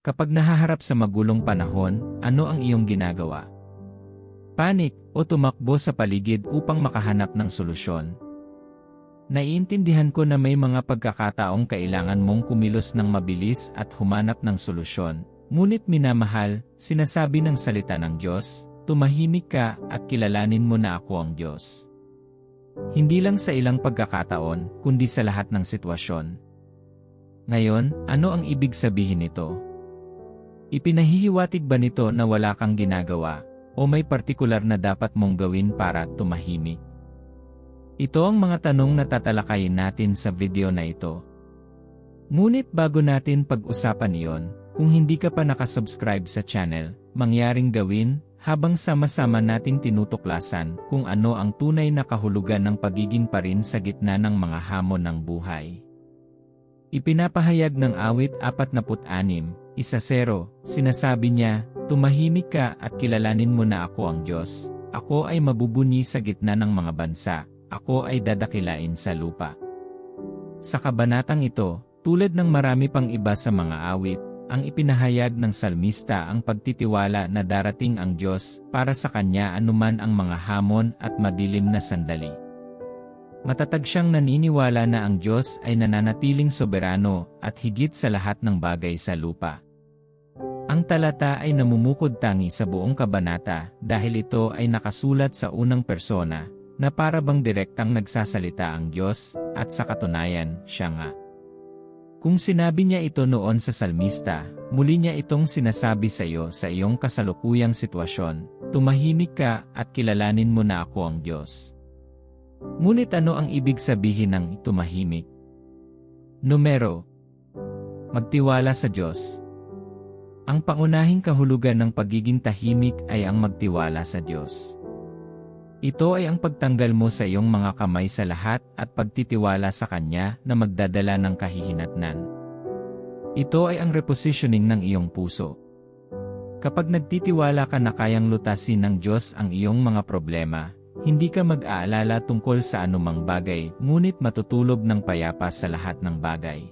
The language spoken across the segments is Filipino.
Kapag nahaharap sa magulong panahon, ano ang iyong ginagawa? Panik o tumakbo sa paligid upang makahanap ng solusyon. Naiintindihan ko na may mga pagkakataong kailangan mong kumilos ng mabilis at humanap ng solusyon. Ngunit minamahal, sinasabi ng salita ng Diyos, tumahimik ka at kilalanin mo na ako ang Diyos. Hindi lang sa ilang pagkakataon, kundi sa lahat ng sitwasyon. Ngayon, ano ang ibig sabihin nito? Ipinahihiwatig ba nito na wala kang ginagawa, o may partikular na dapat mong gawin para tumahimik? Ito ang mga tanong na tatalakayin natin sa video na ito. Ngunit bago natin pag-usapan iyon, kung hindi ka pa nakasubscribe sa channel, mangyaring gawin, habang sama-sama nating tinutuklasan kung ano ang tunay na kahulugan ng pagiging parin sa gitna ng mga hamon ng buhay. Ipinapahayag ng awit 46, isa zero, sinasabi niya, tumahimik ka at kilalanin mo na ako ang Diyos. Ako ay mabubuni sa gitna ng mga bansa. Ako ay dadakilain sa lupa. Sa kabanatang ito, tulad ng marami pang iba sa mga awit, ang ipinahayag ng salmista ang pagtitiwala na darating ang Diyos para sa kanya anuman ang mga hamon at madilim na sandali. Matatag siyang naniniwala na ang Diyos ay nananatiling soberano at higit sa lahat ng bagay sa lupa. Ang talata ay namumukod tangi sa buong kabanata dahil ito ay nakasulat sa unang persona na para bang direktang nagsasalita ang Diyos at sa katunayan, siya nga. Kung sinabi niya ito noon sa salmista, muli niya itong sinasabi sa iyo sa iyong kasalukuyang sitwasyon, tumahimik ka at kilalanin mo na ako ang Diyos. Ngunit ano ang ibig sabihin ng tumahimik? Numero Magtiwala sa Diyos Ang pangunahing kahulugan ng pagiging tahimik ay ang magtiwala sa Diyos. Ito ay ang pagtanggal mo sa iyong mga kamay sa lahat at pagtitiwala sa Kanya na magdadala ng kahihinatnan. Ito ay ang repositioning ng iyong puso. Kapag nagtitiwala ka na kayang lutasin ng Diyos ang iyong mga problema, hindi ka mag-aalala tungkol sa anumang bagay, ngunit matutulog ng payapa sa lahat ng bagay.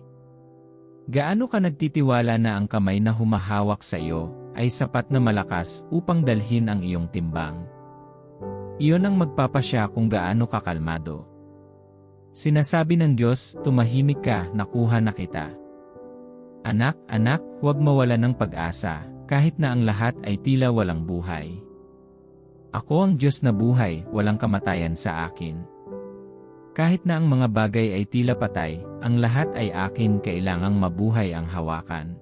Gaano ka nagtitiwala na ang kamay na humahawak sa iyo ay sapat na malakas upang dalhin ang iyong timbang? Iyon ang magpapasya kung gaano ka kalmado. Sinasabi ng Diyos, tumahimik ka, nakuha na kita. Anak, anak, huwag mawala ng pag-asa, kahit na ang lahat ay tila walang buhay. Ako ang Diyos na buhay, walang kamatayan sa akin. Kahit na ang mga bagay ay tila patay, ang lahat ay akin kailangang mabuhay ang hawakan.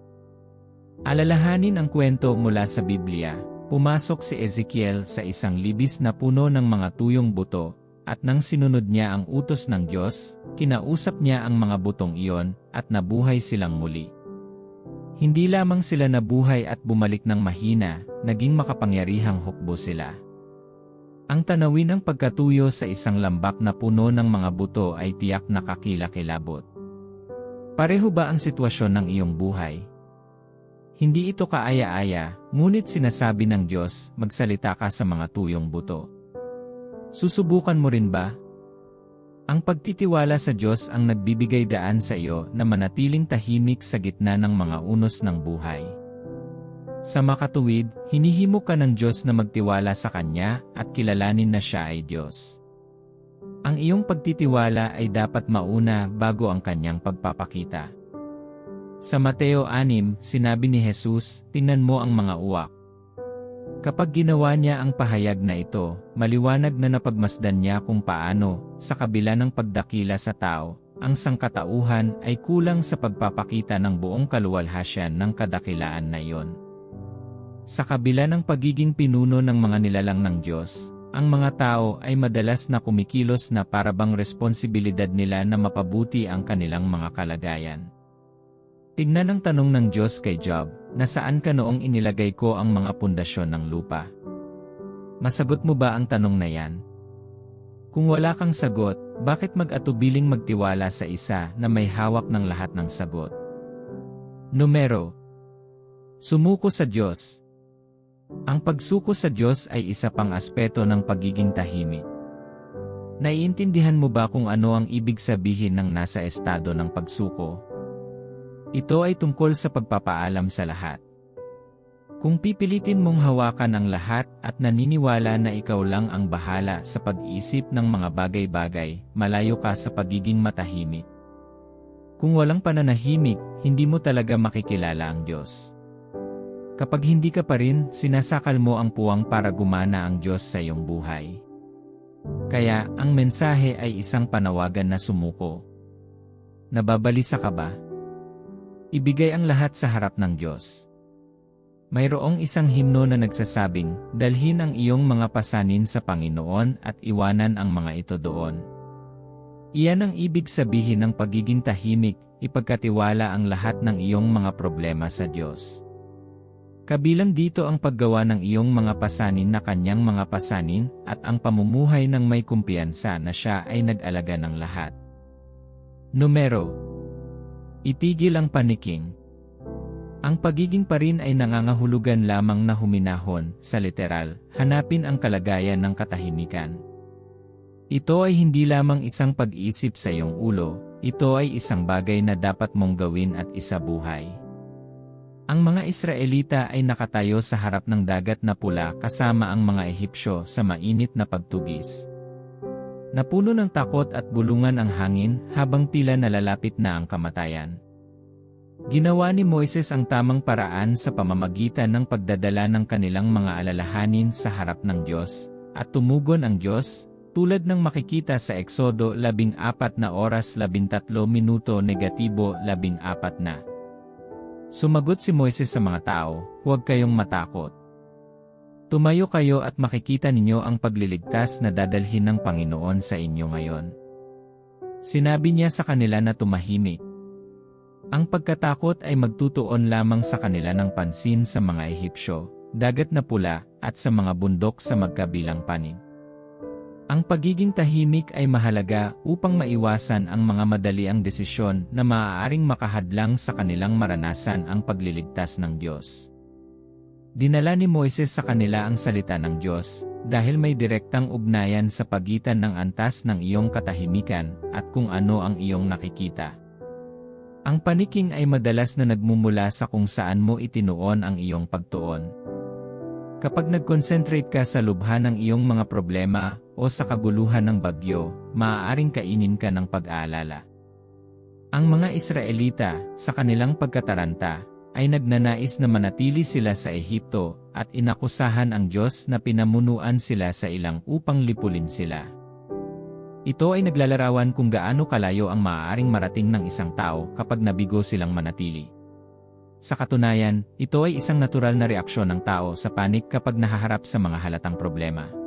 Alalahanin ang kwento mula sa Biblia, pumasok si Ezekiel sa isang libis na puno ng mga tuyong buto, at nang sinunod niya ang utos ng Diyos, kinausap niya ang mga butong iyon, at nabuhay silang muli. Hindi lamang sila nabuhay at bumalik ng mahina, naging makapangyarihang hukbo sila. Ang tanawin ng pagkatuyo sa isang lambak na puno ng mga buto ay tiyak na kakilakilabot. Pareho ba ang sitwasyon ng iyong buhay? Hindi ito kaaya-aya, ngunit sinasabi ng Diyos, magsalita ka sa mga tuyong buto. Susubukan mo rin ba? Ang pagtitiwala sa Diyos ang nagbibigay daan sa iyo na manatiling tahimik sa gitna ng mga unos ng buhay. Sa makatuwid, hinihimok ka ng Diyos na magtiwala sa Kanya at kilalanin na Siya ay Diyos. Ang iyong pagtitiwala ay dapat mauna bago ang Kanyang pagpapakita. Sa Mateo 6, sinabi ni Jesus, tingnan mo ang mga uwak. Kapag ginawa niya ang pahayag na ito, maliwanag na napagmasdan niya kung paano, sa kabila ng pagdakila sa tao, ang sangkatauhan ay kulang sa pagpapakita ng buong kaluwalhasyan ng kadakilaan na iyon. Sa kabila ng pagiging pinuno ng mga nilalang ng Diyos, ang mga tao ay madalas na kumikilos na parabang responsibilidad nila na mapabuti ang kanilang mga kalagayan. Tignan ang tanong ng Diyos kay Job, nasaan ka noong inilagay ko ang mga pundasyon ng lupa? Masagot mo ba ang tanong na yan? Kung wala kang sagot, bakit mag-atubiling magtiwala sa isa na may hawak ng lahat ng sagot? Numero Sumuko sa Diyos, ang pagsuko sa Diyos ay isa pang aspeto ng pagiging tahimik. Naiintindihan mo ba kung ano ang ibig sabihin ng nasa estado ng pagsuko? Ito ay tungkol sa pagpapaalam sa lahat. Kung pipilitin mong hawakan ang lahat at naniniwala na ikaw lang ang bahala sa pag-isip ng mga bagay-bagay, malayo ka sa pagiging matahimik. Kung walang pananahimik, hindi mo talaga makikilala ang Diyos. Kapag hindi ka pa rin, sinasakal mo ang puwang para gumana ang Diyos sa iyong buhay. Kaya, ang mensahe ay isang panawagan na sumuko. Nababalisa ka ba? Ibigay ang lahat sa harap ng Diyos. Mayroong isang himno na nagsasabing, dalhin ang iyong mga pasanin sa Panginoon at iwanan ang mga ito doon. Iyan ang ibig sabihin ng pagiging tahimik, ipagkatiwala ang lahat ng iyong mga problema sa Diyos. Kabilang dito ang paggawa ng iyong mga pasanin na kanyang mga pasanin at ang pamumuhay ng may kumpiyansa na siya ay nag-alaga ng lahat. Numero Itigil ang paniking. Ang pagiging pa rin ay nangangahulugan lamang na huminahon, sa literal, hanapin ang kalagayan ng katahimikan. Ito ay hindi lamang isang pag-isip sa iyong ulo, ito ay isang bagay na dapat mong gawin at isabuhay. Ang mga Israelita ay nakatayo sa harap ng dagat na pula kasama ang mga Ehipsyo sa mainit na pagtugis. Napuno ng takot at bulungan ang hangin habang tila nalalapit na ang kamatayan. Ginawa ni Moises ang tamang paraan sa pamamagitan ng pagdadala ng kanilang mga alalahanin sa harap ng Diyos, at tumugon ang Diyos, tulad ng makikita sa Eksodo 14 na oras 13 minuto negatibo 14 na. Sumagot si Moises sa mga tao, huwag kayong matakot. Tumayo kayo at makikita ninyo ang pagliligtas na dadalhin ng Panginoon sa inyo ngayon. Sinabi niya sa kanila na tumahimik, ang pagkatakot ay magtutuon lamang sa kanila ng pansin sa mga Ehipsyo, dagat na pula, at sa mga bundok sa magkabilang panig. Ang pagiging tahimik ay mahalaga upang maiwasan ang mga madaliang desisyon na maaaring makahadlang sa kanilang maranasan ang pagliligtas ng Diyos. Dinala ni Moises sa kanila ang salita ng Diyos, dahil may direktang ugnayan sa pagitan ng antas ng iyong katahimikan at kung ano ang iyong nakikita. Ang paniking ay madalas na nagmumula sa kung saan mo itinuon ang iyong pagtuon. Kapag nag-concentrate ka sa lubhan ng iyong mga problema o sa kaguluhan ng bagyo, maaaring kainin ka ng pag-aalala. Ang mga Israelita, sa kanilang pagkataranta, ay nagnanais na manatili sila sa Ehipto at inakusahan ang Diyos na pinamunuan sila sa ilang upang lipulin sila. Ito ay naglalarawan kung gaano kalayo ang maaaring marating ng isang tao kapag nabigo silang manatili. Sa katunayan, ito ay isang natural na reaksyon ng tao sa panik kapag nahaharap sa mga halatang problema.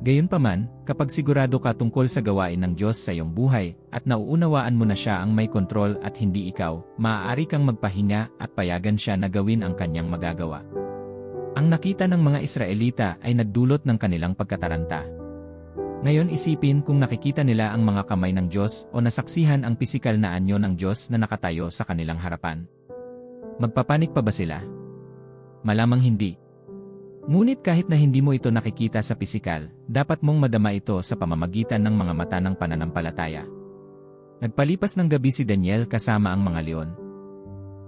Gayunpaman, kapag sigurado ka tungkol sa gawain ng Diyos sa iyong buhay at nauunawaan mo na siya ang may kontrol at hindi ikaw, maaari kang magpahinga at payagan siya na gawin ang kanyang magagawa. Ang nakita ng mga Israelita ay nagdulot ng kanilang pagkataranta. Ngayon isipin kung nakikita nila ang mga kamay ng Diyos o nasaksihan ang pisikal na anyo ng Diyos na nakatayo sa kanilang harapan. Magpapanik pa ba sila? Malamang hindi. Ngunit kahit na hindi mo ito nakikita sa pisikal, dapat mong madama ito sa pamamagitan ng mga mata ng pananampalataya. Nagpalipas ng gabi si Daniel kasama ang mga leon.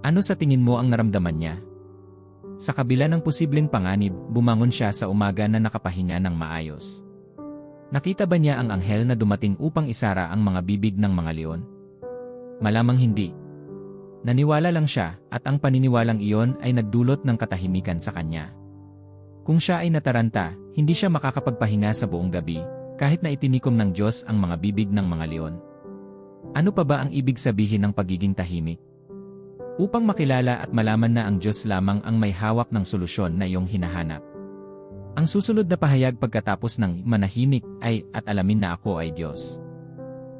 Ano sa tingin mo ang naramdaman niya? Sa kabila ng posibleng panganib, bumangon siya sa umaga na nakapahinga ng maayos. Nakita ba niya ang anghel na dumating upang isara ang mga bibig ng mga leon? Malamang hindi. Naniwala lang siya at ang paniniwalang iyon ay nagdulot ng katahimikan sa kanya. Kung siya ay nataranta, hindi siya makakapagpahinga sa buong gabi, kahit na itinikom ng Diyos ang mga bibig ng mga leon. Ano pa ba ang ibig sabihin ng pagiging tahimik? Upang makilala at malaman na ang Diyos lamang ang may hawak ng solusyon na iyong hinahanap. Ang susunod na pahayag pagkatapos ng manahimik ay at alamin na ako ay Diyos.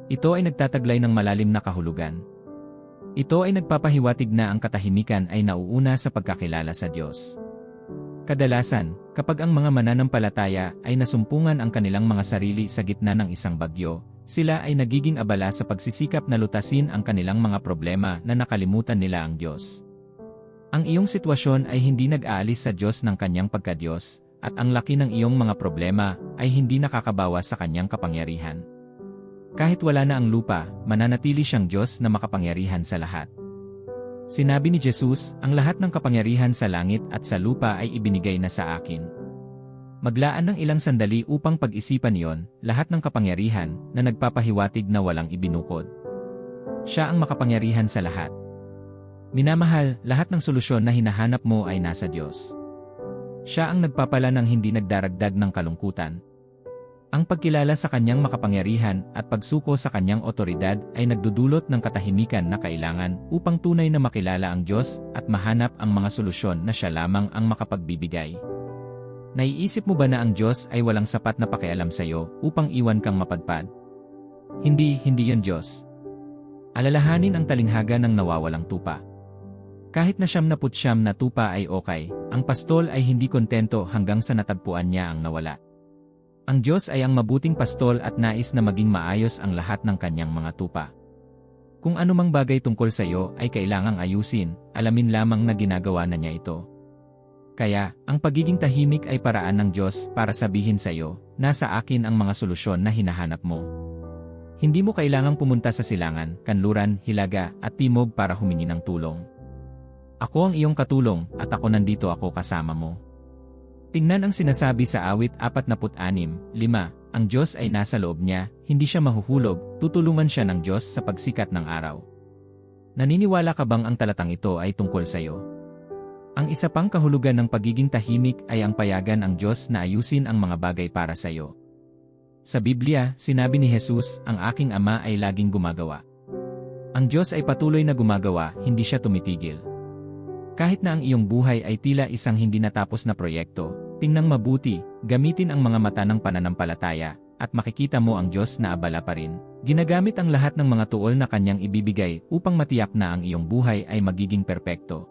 Ito ay nagtataglay ng malalim na kahulugan. Ito ay nagpapahiwatig na ang katahimikan ay nauuna sa pagkakilala sa Diyos. Kadalasan, kapag ang mga mananampalataya ay nasumpungan ang kanilang mga sarili sa gitna ng isang bagyo, sila ay nagiging abala sa pagsisikap na lutasin ang kanilang mga problema na nakalimutan nila ang Diyos. Ang iyong sitwasyon ay hindi nag-aalis sa Diyos ng kanyang pagkadyos, at ang laki ng iyong mga problema ay hindi nakakabawas sa kanyang kapangyarihan. Kahit wala na ang lupa, mananatili siyang Diyos na makapangyarihan sa lahat. Sinabi ni Jesus, ang lahat ng kapangyarihan sa langit at sa lupa ay ibinigay na sa akin. Maglaan ng ilang sandali upang pag-isipan yon, lahat ng kapangyarihan na nagpapahiwatig na walang ibinukod. Siya ang makapangyarihan sa lahat. Minamahal, lahat ng solusyon na hinahanap mo ay nasa Diyos. Siya ang nagpapala ng hindi nagdaragdag ng kalungkutan, ang pagkilala sa kanyang makapangyarihan at pagsuko sa kanyang otoridad ay nagdudulot ng katahimikan na kailangan upang tunay na makilala ang Diyos at mahanap ang mga solusyon na siya lamang ang makapagbibigay. Naiisip mo ba na ang Diyos ay walang sapat na pakialam sa iyo upang iwan kang mapadpad? Hindi, hindi yon Diyos. Alalahanin ang talinghaga ng nawawalang tupa. Kahit na siyam na putsyam na tupa ay okay, ang pastol ay hindi kontento hanggang sa natagpuan niya ang nawala. Ang Diyos ay ang mabuting pastol at nais na maging maayos ang lahat ng kanyang mga tupa. Kung anumang bagay tungkol sa iyo ay kailangang ayusin, alamin lamang na ginagawa na niya ito. Kaya, ang pagiging tahimik ay paraan ng Diyos para sabihin sa iyo, nasa akin ang mga solusyon na hinahanap mo. Hindi mo kailangang pumunta sa silangan, kanluran, hilaga, at timog para humingi ng tulong. Ako ang iyong katulong at ako nandito ako kasama mo. Tingnan ang sinasabi sa awit 46, 5, ang Diyos ay nasa loob niya, hindi siya mahuhulog, tutulungan siya ng Diyos sa pagsikat ng araw. Naniniwala ka bang ang talatang ito ay tungkol sa iyo? Ang isa pang kahulugan ng pagiging tahimik ay ang payagan ang Diyos na ayusin ang mga bagay para sa iyo. Sa Biblia, sinabi ni Jesus, ang aking ama ay laging gumagawa. Ang Diyos ay patuloy na gumagawa, hindi siya tumitigil. Kahit na ang iyong buhay ay tila isang hindi natapos na proyekto, Tingnang mabuti, gamitin ang mga mata ng pananampalataya, at makikita mo ang Diyos na abala pa rin. Ginagamit ang lahat ng mga tuol na kanyang ibibigay upang matiyak na ang iyong buhay ay magiging perpekto.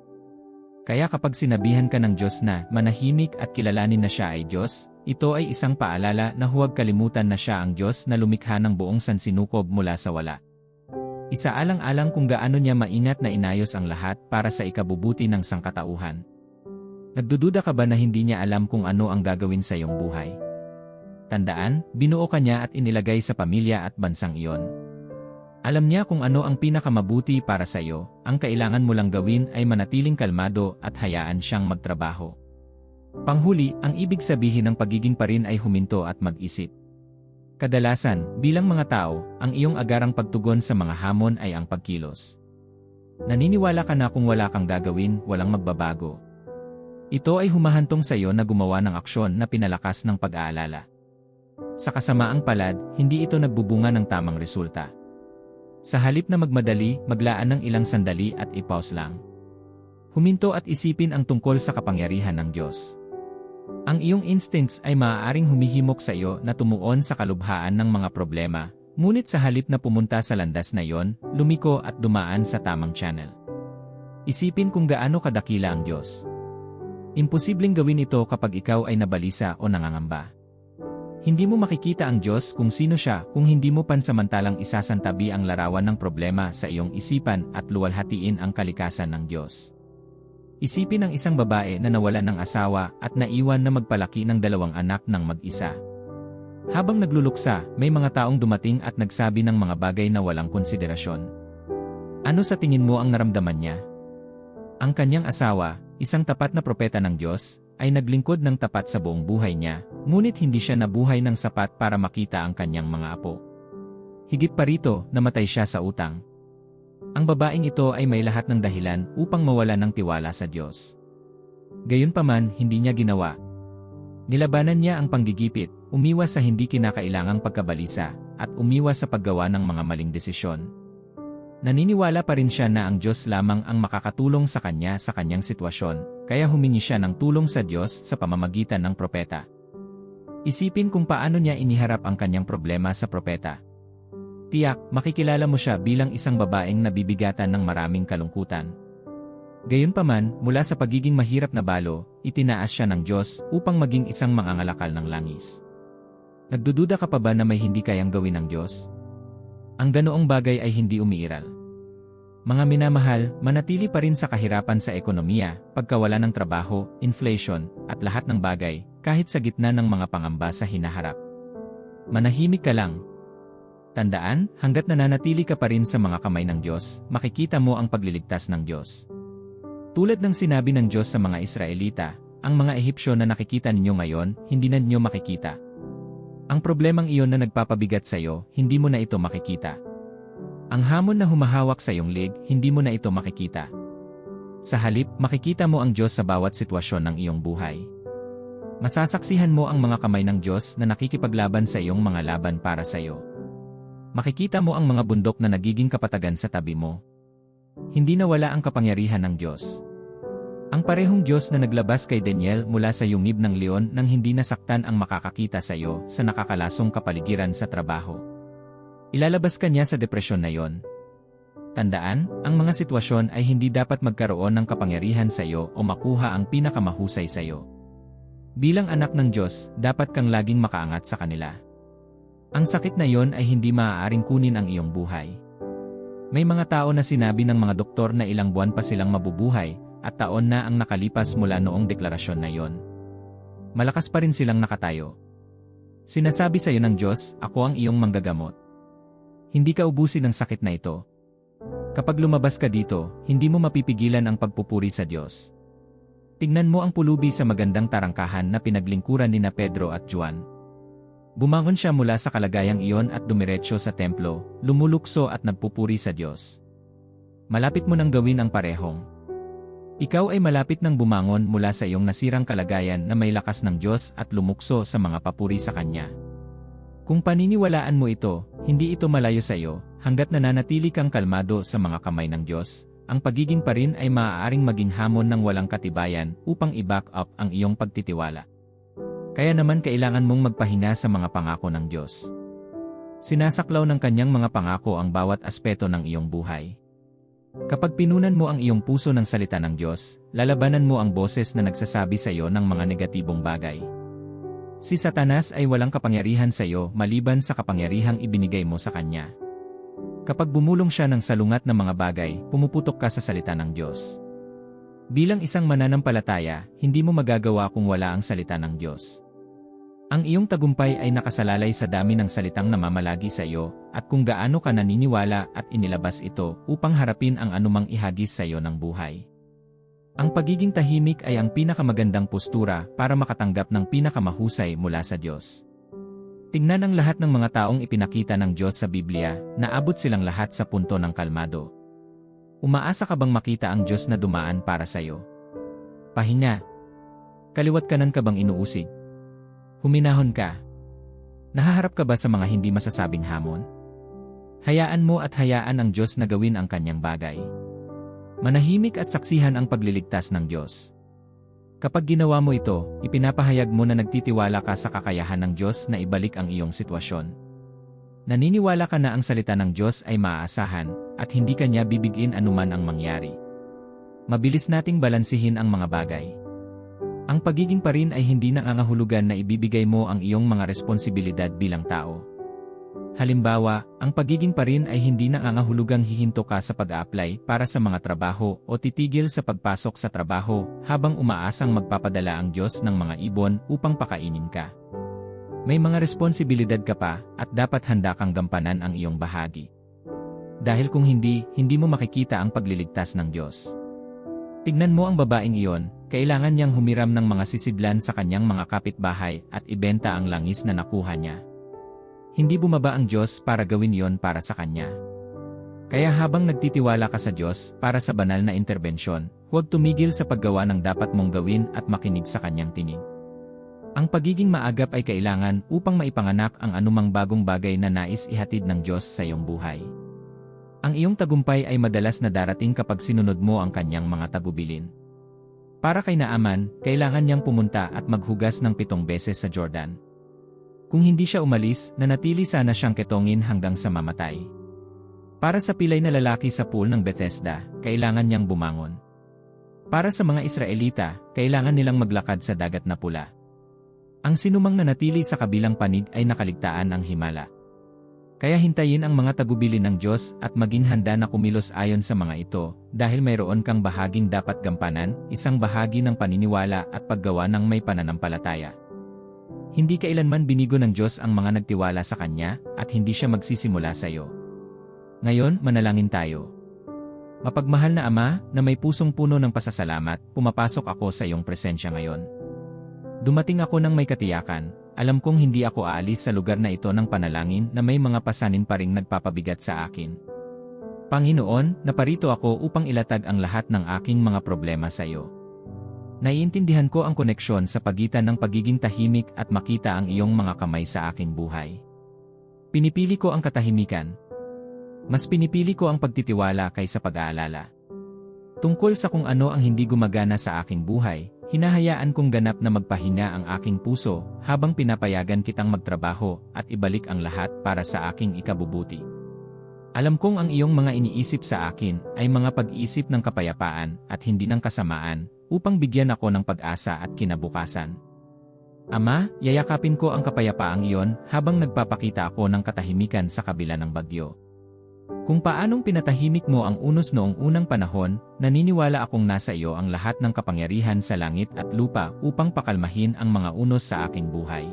Kaya kapag sinabihan ka ng Diyos na manahimik at kilalanin na siya ay Diyos, ito ay isang paalala na huwag kalimutan na siya ang Diyos na lumikha ng buong sansinukob mula sa wala. Isaalang-alang kung gaano niya maingat na inayos ang lahat para sa ikabubuti ng sangkatauhan. Nagdududa ka ba na hindi niya alam kung ano ang gagawin sa iyong buhay? Tandaan, binuo ka niya at inilagay sa pamilya at bansang iyon. Alam niya kung ano ang pinakamabuti para sa iyo, ang kailangan mo lang gawin ay manatiling kalmado at hayaan siyang magtrabaho. Panghuli, ang ibig sabihin ng pagiging parin ay huminto at mag-isip. Kadalasan, bilang mga tao, ang iyong agarang pagtugon sa mga hamon ay ang pagkilos. Naniniwala ka na kung wala kang gagawin, walang magbabago. Ito ay humahantong sa iyo na gumawa ng aksyon na pinalakas ng pag-aalala. Sa kasamaang palad, hindi ito nagbubunga ng tamang resulta. Sa halip na magmadali, maglaan ng ilang sandali at ipause lang. Huminto at isipin ang tungkol sa kapangyarihan ng Diyos. Ang iyong instincts ay maaaring humihimok sa iyo na tumuon sa kalubhaan ng mga problema, ngunit sa halip na pumunta sa landas na iyon, lumiko at dumaan sa tamang channel. Isipin kung gaano kadakila ang Diyos. Imposibleng gawin ito kapag ikaw ay nabalisa o nangangamba. Hindi mo makikita ang Diyos kung sino siya kung hindi mo pansamantalang isasantabi ang larawan ng problema sa iyong isipan at luwalhatiin ang kalikasan ng Diyos. Isipin ang isang babae na nawalan ng asawa at naiwan na magpalaki ng dalawang anak ng mag-isa. Habang nagluluksa, may mga taong dumating at nagsabi ng mga bagay na walang konsiderasyon. Ano sa tingin mo ang naramdaman niya? Ang kanyang asawa, isang tapat na propeta ng Diyos, ay naglingkod ng tapat sa buong buhay niya, ngunit hindi siya nabuhay ng sapat para makita ang kanyang mga apo. Higit pa rito, namatay siya sa utang. Ang babaeng ito ay may lahat ng dahilan upang mawala ng tiwala sa Diyos. Gayunpaman, hindi niya ginawa. Nilabanan niya ang panggigipit, umiwas sa hindi kinakailangang pagkabalisa, at umiwas sa paggawa ng mga maling desisyon. Naniniwala pa rin siya na ang Diyos lamang ang makakatulong sa kanya sa kanyang sitwasyon, kaya humingi siya ng tulong sa Diyos sa pamamagitan ng propeta. Isipin kung paano niya iniharap ang kanyang problema sa propeta. Tiyak, makikilala mo siya bilang isang babaeng nabibigatan ng maraming kalungkutan. Gayunpaman, mula sa pagiging mahirap na balo, itinaas siya ng Diyos upang maging isang mangangalakal ng langis. Nagdududa ka pa ba na may hindi kayang gawin ng Diyos? Ang ganoong bagay ay hindi umiiral. Mga minamahal, manatili pa rin sa kahirapan sa ekonomiya, pagkawala ng trabaho, inflation, at lahat ng bagay, kahit sa gitna ng mga pangamba sa hinaharap. Manahimik ka lang. Tandaan, hanggat nananatili ka pa rin sa mga kamay ng Diyos, makikita mo ang pagliligtas ng Diyos. Tulad ng sinabi ng Diyos sa mga Israelita, ang mga Ehipsyo na nakikita ninyo ngayon, hindi na ninyo makikita. Ang problemang iyon na nagpapabigat sa iyo, hindi mo na ito makikita. Ang hamon na humahawak sa iyong leg, hindi mo na ito makikita. Sa halip, makikita mo ang Diyos sa bawat sitwasyon ng iyong buhay. Masasaksihan mo ang mga kamay ng Diyos na nakikipaglaban sa iyong mga laban para sa iyo. Makikita mo ang mga bundok na nagiging kapatagan sa tabi mo. Hindi nawala ang kapangyarihan ng Diyos. Ang parehong Diyos na naglabas kay Daniel mula sa yungib ng leon nang hindi nasaktan ang makakakita sa iyo sa nakakalasong kapaligiran sa trabaho. Ilalabas ka niya sa depresyon na yon. Tandaan, ang mga sitwasyon ay hindi dapat magkaroon ng kapangyarihan sa iyo o makuha ang pinakamahusay sa iyo. Bilang anak ng Diyos, dapat kang laging makaangat sa kanila. Ang sakit na yon ay hindi maaaring kunin ang iyong buhay. May mga tao na sinabi ng mga doktor na ilang buwan pa silang mabubuhay, at taon na ang nakalipas mula noong deklarasyon na yon. Malakas pa rin silang nakatayo. Sinasabi sa iyo ng Diyos, ako ang iyong manggagamot. Hindi ka ubusin ng sakit na ito. Kapag lumabas ka dito, hindi mo mapipigilan ang pagpupuri sa Diyos. Tingnan mo ang pulubi sa magandang tarangkahan na pinaglingkuran ni na Pedro at Juan. Bumangon siya mula sa kalagayang iyon at dumiretso sa templo, lumulukso at nagpupuri sa Diyos. Malapit mo nang gawin ang parehong. Ikaw ay malapit nang bumangon mula sa iyong nasirang kalagayan na may lakas ng Diyos at lumukso sa mga papuri sa Kanya. Kung paniniwalaan mo ito, hindi ito malayo sa iyo, hanggat nananatili kang kalmado sa mga kamay ng Diyos, ang pagiging pa rin ay maaaring maging hamon ng walang katibayan upang i-back up ang iyong pagtitiwala. Kaya naman kailangan mong magpahinga sa mga pangako ng Diyos. Sinasaklaw ng kanyang mga pangako ang bawat aspeto ng iyong buhay. Kapag pinunan mo ang iyong puso ng salita ng Diyos, lalabanan mo ang boses na nagsasabi sa iyo ng mga negatibong bagay. Si Satanas ay walang kapangyarihan sa iyo maliban sa kapangyarihang ibinigay mo sa kanya. Kapag bumulong siya ng salungat ng mga bagay, pumuputok ka sa salita ng Diyos. Bilang isang mananampalataya, hindi mo magagawa kung wala ang salita ng Diyos. Ang iyong tagumpay ay nakasalalay sa dami ng salitang namamalagi sa iyo, at kung gaano ka naniniwala at inilabas ito upang harapin ang anumang ihagis sa iyo ng buhay. Ang pagiging tahimik ay ang pinakamagandang postura para makatanggap ng pinakamahusay mula sa Diyos. Tingnan ang lahat ng mga taong ipinakita ng Diyos sa Biblia, naabot silang lahat sa punto ng kalmado. Umaasa ka bang makita ang Diyos na dumaan para sa iyo? Pahinga. Kaliwat kanan ka bang inuusig? Huminahon ka. Nahaharap ka ba sa mga hindi masasabing hamon? Hayaan mo at hayaan ang Diyos na gawin ang kanyang bagay. Manahimik at saksihan ang pagliligtas ng Diyos. Kapag ginawa mo ito, ipinapahayag mo na nagtitiwala ka sa kakayahan ng Diyos na ibalik ang iyong sitwasyon. Naniniwala ka na ang salita ng Diyos ay maaasahan at hindi kanya bibigin anuman ang mangyari. Mabilis nating balansihin ang mga bagay. Ang pagiging pa rin ay hindi nangangahulugan na ibibigay mo ang iyong mga responsibilidad bilang tao. Halimbawa, ang pagiging pa rin ay hindi nangangahulugang hihinto ka sa pag-a-apply para sa mga trabaho o titigil sa pagpasok sa trabaho habang umaasang magpapadala ang Diyos ng mga ibon upang pakainin ka. May mga responsibilidad ka pa at dapat handa kang gampanan ang iyong bahagi. Dahil kung hindi, hindi mo makikita ang pagliligtas ng Diyos. Tignan mo ang babaeng iyon, kailangan niyang humiram ng mga sisidlan sa kanyang mga kapitbahay at ibenta ang langis na nakuha niya. Hindi bumaba ang Diyos para gawin iyon para sa kanya. Kaya habang nagtitiwala ka sa Diyos para sa banal na interbensyon, huwag tumigil sa paggawa ng dapat mong gawin at makinig sa kanyang tinig. Ang pagiging maagap ay kailangan upang maipanganak ang anumang bagong bagay na nais ihatid ng Diyos sa iyong buhay. Ang iyong tagumpay ay madalas na darating kapag sinunod mo ang kanyang mga tagubilin. Para kay Naaman, kailangan niyang pumunta at maghugas ng pitong beses sa Jordan. Kung hindi siya umalis, nanatili sana siyang ketongin hanggang sa mamatay. Para sa pilay na lalaki sa pool ng Bethesda, kailangan niyang bumangon. Para sa mga Israelita, kailangan nilang maglakad sa dagat na pula. Ang sinumang nanatili sa kabilang panig ay nakaligtaan ang himala. Kaya hintayin ang mga tagubilin ng Diyos at maging handa na kumilos ayon sa mga ito, dahil mayroon kang bahaging dapat gampanan, isang bahagi ng paniniwala at paggawa ng may pananampalataya. hindi kailanman binigo ng Diyos ang mga nagtiwala sa Kanya at hindi siya magsisimula sa iyo. Ngayon, manalangin tayo. Mapagmahal na Ama, na may pusong puno ng pasasalamat, pumapasok ako sa iyong presensya ngayon. Dumating ako ng may katiyakan, alam kong hindi ako aalis sa lugar na ito ng panalangin na may mga pasanin pa ring nagpapabigat sa akin. Panginoon, naparito ako upang ilatag ang lahat ng aking mga problema sa iyo. Naiintindihan ko ang koneksyon sa pagitan ng pagiging tahimik at makita ang iyong mga kamay sa aking buhay. Pinipili ko ang katahimikan, mas pinipili ko ang pagtitiwala kaysa pag-aalala. Tungkol sa kung ano ang hindi gumagana sa aking buhay, hinahayaan kong ganap na magpahinga ang aking puso habang pinapayagan kitang magtrabaho at ibalik ang lahat para sa aking ikabubuti. Alam kong ang iyong mga iniisip sa akin ay mga pag-iisip ng kapayapaan at hindi ng kasamaan upang bigyan ako ng pag-asa at kinabukasan. Ama, yayakapin ko ang kapayapaang iyon habang nagpapakita ako ng katahimikan sa kabila ng bagyo. Kung paanong pinatahimik mo ang unos noong unang panahon, naniniwala akong nasa iyo ang lahat ng kapangyarihan sa langit at lupa upang pakalmahin ang mga unos sa aking buhay.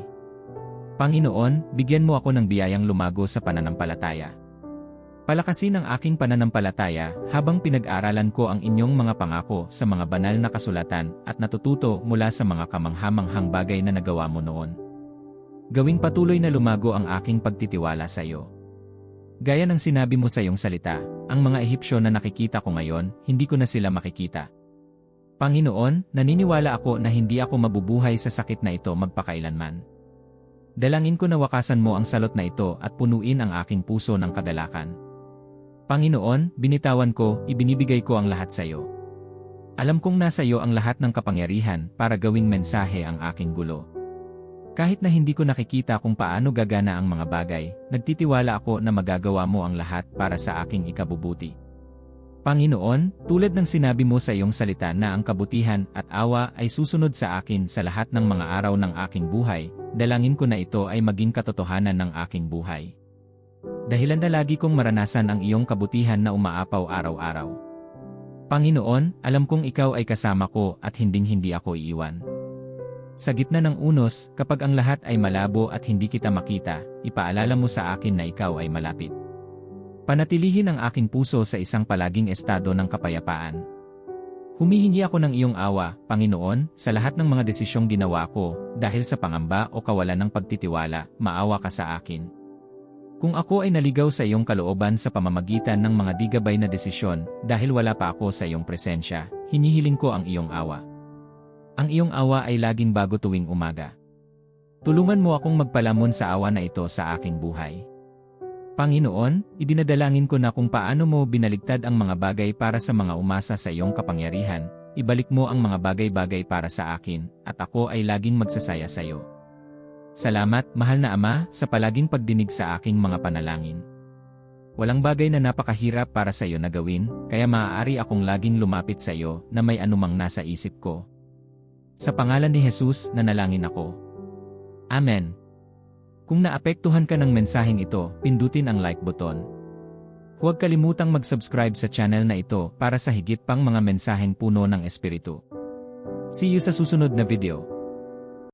Panginoon, bigyan mo ako ng biyayang lumago sa pananampalataya. Palakasin ang aking pananampalataya habang pinag-aralan ko ang inyong mga pangako sa mga banal na kasulatan at natututo mula sa mga kamanghamanghang bagay na nagawa mo noon. Gawing patuloy na lumago ang aking pagtitiwala sa iyo. Gaya ng sinabi mo sa iyong salita, ang mga Ehipsyo na nakikita ko ngayon, hindi ko na sila makikita. Panginoon, naniniwala ako na hindi ako mabubuhay sa sakit na ito magpakailanman. Dalangin ko na wakasan mo ang salot na ito at punuin ang aking puso ng kadalakan. Panginoon, binitawan ko, ibinibigay ko ang lahat sa iyo. Alam kong nasa iyo ang lahat ng kapangyarihan para gawing mensahe ang aking gulo. Kahit na hindi ko nakikita kung paano gagana ang mga bagay, nagtitiwala ako na magagawa mo ang lahat para sa aking ikabubuti. Panginoon, tulad ng sinabi mo sa iyong salita na ang kabutihan at awa ay susunod sa akin sa lahat ng mga araw ng aking buhay, dalangin ko na ito ay maging katotohanan ng aking buhay. Dahilan na lagi kong maranasan ang iyong kabutihan na umaapaw araw-araw. Panginoon, alam kong ikaw ay kasama ko at hinding-hindi ako iiwan. Sa gitna ng unos, kapag ang lahat ay malabo at hindi kita makita, ipaalala mo sa akin na ikaw ay malapit. Panatilihin ang aking puso sa isang palaging estado ng kapayapaan. Humihingi ako ng iyong awa, Panginoon, sa lahat ng mga desisyong ginawa ko, dahil sa pangamba o kawalan ng pagtitiwala, maawa ka sa akin. Kung ako ay naligaw sa iyong kalooban sa pamamagitan ng mga digabay na desisyon, dahil wala pa ako sa iyong presensya, hinihiling ko ang iyong awa. Ang iyong awa ay laging bago tuwing umaga. Tulungan mo akong magpalamon sa awa na ito sa aking buhay. Panginoon, idinadalangin ko na kung paano mo binaligtad ang mga bagay para sa mga umasa sa iyong kapangyarihan, ibalik mo ang mga bagay-bagay para sa akin, at ako ay laging magsasaya sa iyo. Salamat, mahal na Ama, sa palaging pagdinig sa aking mga panalangin. Walang bagay na napakahirap para sa iyo na gawin, kaya maaari akong laging lumapit sa iyo na may anumang nasa isip ko. Sa pangalan ni Jesus, nanalangin ako. Amen. Kung naapektuhan ka ng mensaheng ito, pindutin ang like button. Huwag kalimutang mag-subscribe sa channel na ito para sa higit pang mga mensaheng puno ng Espiritu. See you sa susunod na video.